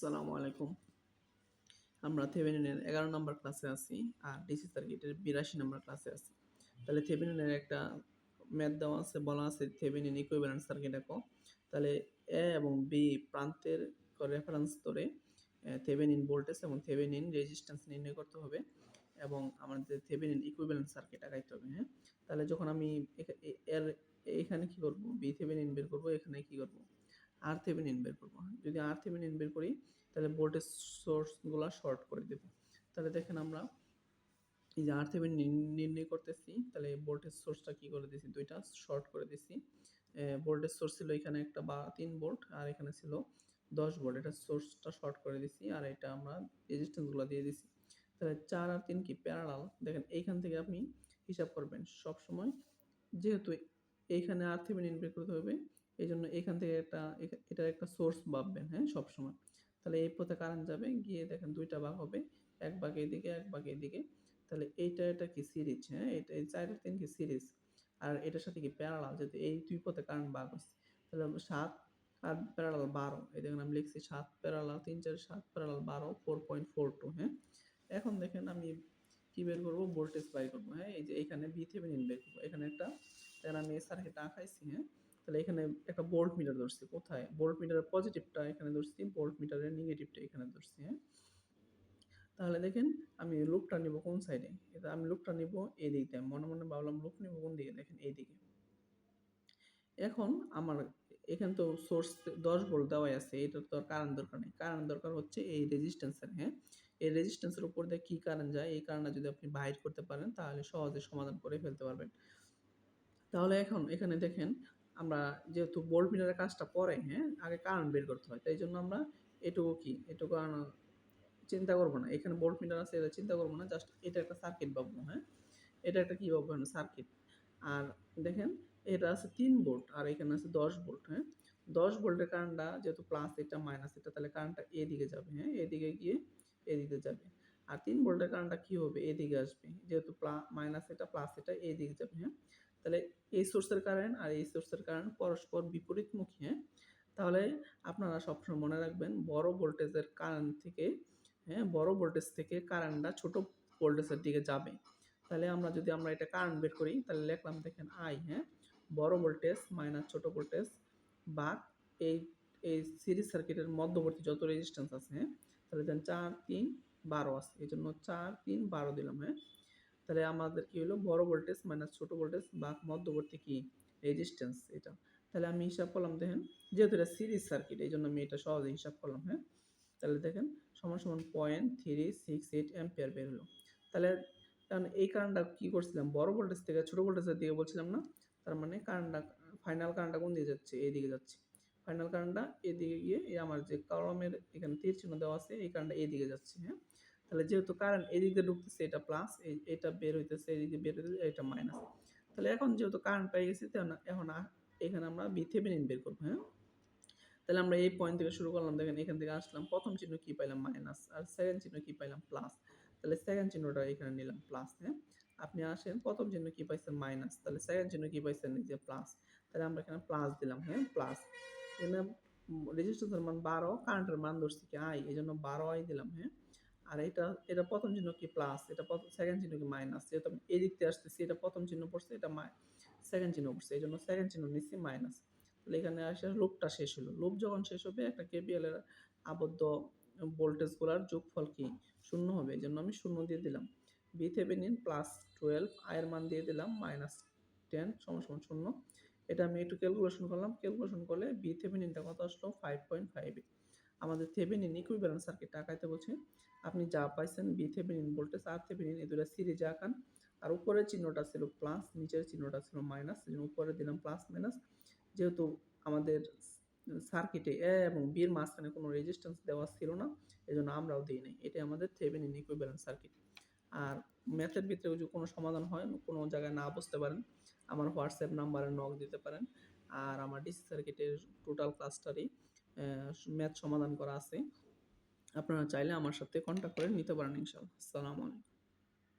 আসসালামু আলাইকুম। আমরা থেভেনিনের এগারো নম্বর ক্লাসে আছি আর ডিসি সার্কিটের বিরাশি নম্বর ক্লাসে আছি। তাহলে থেভেনিনের একটা ম্যাথ দেওয়া আছে, বলা আছে থেভেনিন ইকুইভ্যালেন্ট সার্কিট দেখো তাহলে এ এবং বি প্রান্তের রেফারেন্স ধরে থেভেনিন ভোল্টেজ এবং থেভেনিন রেজিস্ট্যান্স নির্ণয় করতে হবে এবং আমাদের থেভেনিন ইকুইভ্যালেন্ট সার্কিট আগাইতে হবে হ্যাঁ? তাহলে যখন আমি এর এখানে কি করব? বি থেভেনিন বের করব, এখানে কি করব? আর থেভেনিন বের করব। যদি আর থেভেনিন বের করি, তাহলে ভোল্টেজ সোর্সগুলো শর্ট করে দেব। তাহলে দেখেন আমরা এই যে আর থেভেনিন নির্ণয় করতেছি, তাহলে ভোল্টেজ সোর্সটা কি করে দিছি? দুইটা শর্ট করে দিছি। ভোল্টেজ সোর্স ছিল এখানে একটা বা, তিন ভোল্ট আর এখানে ছিল দশ ভোল্ট এটা সোর্সটা শর্ট করে দিছি, আর এটা আমরা রেজিস্ট্যান্সগুলো দিয়ে দিছি। তাহলে চার আর তিন কি? প্যারালাল দেখেন, এইখান থেকে আপনি হিসাব করবেন। সব সময় যেহেতু এইখানে আর থেভেনিন বের করতে হবে এই জন্য এখান থেকে একটা এটার একটা সোর্স ভাববেন হ্যাঁ সবসময়। তাহলে এই পথে কারেন্ট যাবে, গিয়ে দেখেন দুইটা ভাগ হবে, এক ভাগ এদিকে এক ভাগ এদিকে তাহলে এইটা, এটা কি সিরিজ হ্যাঁ এটা এই চার আর তিন কি সিরিজ আর এটার সাথে কি প্যারালাল যেহেতু এই দুই পথে কারেন্ট ভাগ হচ্ছে তাহলে সাত আর প্যারালাল বারো, এই দেখেন আমি লিখছি সাত প্যারালাল তিন চার সাত প্যারালাল বারো ফোর পয়েন্ট ফোর টু হ্যাঁ। এখন দেখেন আমি কি বের করব? ভোল্টেজ বাই করব হ্যাঁ এই যে এখানে বি থেভেনিন বের করব। এখানে একটা দেখেন আমি এই সার্কিটটা আঁকাইছি হ্যাঁ। তাহলে এখানে একটা বোল্ট মিটার ধরছি, কোথায়? বোল্ট মিটারের পজিটিভটা এখানে ধরছি বোল্ট মিটারের নেগেটিভটা এখানে ধরছি হ্যাঁ? তাহলে দেখেন, আমি লুপটা নিব কোন সাইডে এটা আমি লুপটা নিব এই দিক দিয়ে, মনে মনে ভাবলাম লুপ নিব কোন দিকে? দেখেন এই দিকে এখন আমার এখানে তো সোর্স দশ ভোল্ট দেওয়াই আছে এটা তো কারেন্ট দরকার নেই। কারেন্ট দরকার হচ্ছে এই রেজিস্ট্যান্সের হ্যাঁ? এই রেজিস্ট্যান্সের উপর দিয়ে কী কারেন্ট যায়, এই কারেন্টটা যদি আপনি বাইর করতে পারেন, তাহলে সহজে সমাধান করে ফেলতে পারবেন। তাহলে এখন এখানে দেখেন আমরা যেহেতু ভোল্ট মিটারের কাজটা পরে হ্যাঁ আগে কারেন্ট বের করতে হয়। তাই জন্য আমরা এটুকু কি? এটুকু চিন্তা করব না। এখানে ভোল্ট মিটার আছে, এটা চিন্তা করব না, জাস্ট এটা একটা সার্কিট ভাববো হ্যাঁ? এটা একটা কী ভাববো সার্কিট আর দেখেন, এটা আছে তিন ভোল্ট আর এখানে আছে দশ ভোল্ট হ্যাঁ? দশ ভোল্টের কারেন্টটা যেহেতু প্লাস এটা মাইনাস এটা, তাহলে কারেন্টটা এদিকে যাবে হ্যাঁ? এদিকে গিয়ে এদিকে যাবে। আর তিন ভোল্টের কারেন্টটা কী হবে? এদিকে আসবে। যেহেতু প্লা মাইনাস এটা প্লাস এটা এদিকে যাবে হ্যাঁ? তাহলে এই সোর্সের কারেন্ট আর এই সোর্সের কারেন্ট পরস্পর বিপরীতমুখী হ্যাঁ? তাহলে আপনারা সবসময় মনে রাখবেন বড় ভোল্টেজের কারেন্ট থেকে হ্যাঁ? বড় ভোল্টেজ থেকে কারেন্টটা ছোট ভোল্টেজের দিকে যাবে। তাহলে আমরা যদি আমরা এটা কারেন্ট বের করি, তাহলে লিখলাম দেখেন আই হ্যাঁ? বড় ভোল্টেজ মাইনাস ছোট ভোল্টেজ বা এই এই সিরিজ সার্কিটের মধ্যবর্তী যত রেজিস্ট্যান্স আছে হ্যাঁ? তাহলে দেন চার, তিন, বারো আছে। এই জন্য চার, তিন, বারো দিলাম হ্যাঁ? তাহলে আমাদের কি হলো? বড় ভোল্টেজ মাইনাস ছোট ভোল্টেজ বা মধ্যবর্তী কি? রেজিস্ট্যান্স এটা। তাহলে আমি হিসাব করলাম, দেখেন, যেহেতু এটা সিরিজ সার্কিট এই জন্য আমি এটা সহজে হিসাব করলাম হ্যাঁ? তাহলে দেখেন, সমান সমান point three six eight ampere বের হলো। তাহলে কারণ এই কারেন্টটা কী করছিলাম? বড় ভোল্টেজ থেকে ছোটো ভোল্টেজের দিকে বলছিলাম না? তার মানে কারেন্টটা ফাইনাল কারেন্টটা কোন দিকে যাচ্ছে? এই দিকে যাচ্ছে ফাইনাল কারেন্টটা এদিকে গিয়ে এই আমার যে কলমের এখানে তীর চিহ্ন দেওয়া আছে, এই কারেন্টটা এইদিকে যাচ্ছে হ্যাঁ? তাহলে যেহেতু কারেন্ট এদিকে ঢুকতেছে, এটা প্লাস এটা বের হইতেছে, এদিকে বের হইতেছে, এটা মাইনাস তাহলে এখন যেহেতু কারেন্ট পেয়ে গেছি এখন, এখানে আমরা বি থেভেনিন বের করব হ্যাঁ? তাহলে আমরা এই পয়েন্ট থেকে শুরু করলাম, দেখেন এখান থেকে আসলাম, প্রথম চিহ্ন কি পাইলাম? মাইনাস আর সেকেন্ড চিহ্ন কি পাইলাম? প্লাস তাহলে সেকেন্ড চিহ্নটা এখানে নিলাম প্লাস হ্যাঁ? আপনি আসেন, প্রথম চিহ্ন কি পাইছেন? মাইনাস তাহলে সেকেন্ড চিহ্ন কি পাইছেন? যে প্লাস তাহলে আমরা এখানে প্লাস দিলাম হ্যাঁ? প্লাস এখানে রেজিস্ট্রেশনের মান বারো কারেন্টের মান ধরছি কি? আই এই জন্য বারো আই দিলাম হ্যাঁ? আর এটা এটা প্রথম চিহ্ন কি প্লাস এটা প্রথম সেকেন্ড চিহ্ন কি মাইনাস যেহেতু আমি এদিক থেকে আসতেছি, এটা প্রথম চিহ্ন পড়ছে, এটা সেকেন্ড চিহ্ন পড়ছে এই জন্য সেকেন্ড চিহ্ন নিচ্ছি মাইনাস তাহলে এখানে আসে লুপটা শেষ হলো। লুপ যখন শেষ হবে, একটা কেপিএল এর আবদ্ধ ভোল্টেজগুলোর যোগফল কি? শূন্য হবে এই জন্য আমি শূন্য দিয়ে দিলাম। বি থেভেনিন প্লাস টুয়েলভ আয়ের মান দিয়ে দিলাম মাইনাস টেন সমান শূন্য। এটা আমি একটু ক্যালকুলেশন করলাম। ক্যালকুলেশন করলে বি থেভেনিনটা কত আসলো? ফাইভ পয়েন্ট ফাইভ আমাদের থেভেনিন ইকুইভ্যালেন্ট সার্কিট আঁকাইতে বলছে, আপনি যা পাইছেন বি থেভেনিন ভোল্টেজ আর থেভেনিন, এই দুটা সিরিজে আঁকান আর উপরের চিহ্নটা ছিল প্লাস নিচের চিহ্নটা ছিল মাইনাস এই জন্য উপরে দিলাম প্লাস মাইনাস যেহেতু আমাদের সার্কিটে এ এবং বির মাঝখানে কোনো রেজিস্ট্যান্স দেওয়া ছিল না, এই জন্য আমরাও দিই নাই, এটাই আমাদের থেভেনিন ইকুইভ্যালেন্ট সার্কিট আর ম্যাথের ভিতরে যদি কোনো সমাধান হয়, কোনো জায়গায় না বুঝতে পারেন, আমার হোয়াটসঅ্যাপ নাম্বারে নক দিতে পারেন, আর আমার ডিসি সার্কিটের টোটাল ক্লাসটারই ম্যাথ সমাধান করা আছে। আপনারা চাইলে আমার সাথে কন্ট্যাক্ট করে নিতে পারেন ইনশাল্লাহ আসসালামু আলাইকুম।